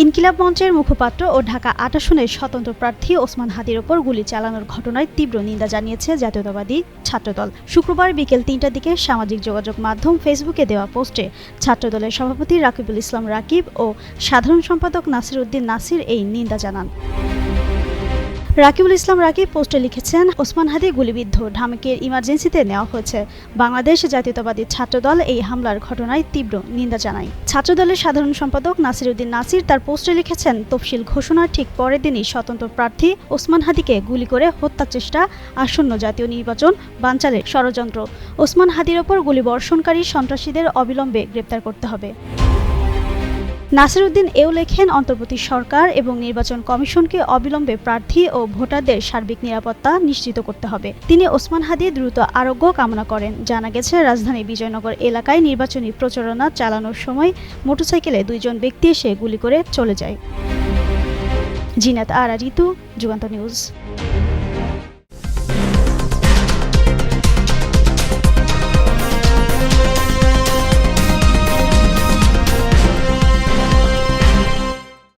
ইনকিলাব মঞ্চের মুখপাত্র ও ঢাকা আট আসনের স্বতন্ত্র প্রার্থী ওসমান হাদির ওপর গুলি চালানোর ঘটনায় তীব্র নিন্দা জানিয়েছে জাতীয়তাবাদী ছাত্রদল। শুক্রবার বিকেল তিনটার দিকে সামাজিক যোগাযোগ মাধ্যম ফেসবুকে দেওয়া পোস্টে ছাত্রদলের সভাপতি রাকিবুল ইসলাম রাকিব ও সাধারণ সম্পাদক নাসির উদ্দিন নাসির এই নিন্দা জানান। রাকিবুল ইসলাম রাকিব পোস্টে লিখেছেন, ওসমান হাদি গুলিবিদ্ধ ঢামেকের ইমার্জেন্সিতে নেওয়া হয়েছে। বাংলাদেশ জাতীয়তাবাদী ছাত্রদল এই হামলার ঘটনায় তীব্র নিন্দা জানায়। ছাত্রদলের সাধারণ সম্পাদক নাসির উদ্দিন নাসির তার পোস্টে লিখেছেন, তফসিল ঘোষণার ঠিক পরের দিনই স্বতন্ত্র প্রার্থী ওসমান হাদিকে গুলি করে হত্যা চেষ্টা, আসন্ন জাতীয় নির্বাচন বানচালের ষড়যন্ত্র। ওসমান হাদির ওপর গুলি বর্ষণকারী সন্ত্রাসীদের অবিলম্বে গ্রেপ্তার করতে হবে। নাসিরউদ্দিন এও লেখেন, অন্তর্বর্তী সরকার এবং নির্বাচন কমিশনকে অবিলম্বে প্রার্থী ও ভোটারদের সার্বিক নিরাপত্তা নিশ্চিত করতে হবে। তিনি ওসমান হাদি দ্রুত আরোগ্য কামনা করেন। জানা গেছে, রাজধানী বিজয়নগর এলাকায় নির্বাচনী প্রচারণা চালানোর সময় মোটরসাইকেলে দুইজন ব্যক্তি এসে গুলি করে চলে যায়। জিনাত আরা ঋতু যুগান্ত নিউজ।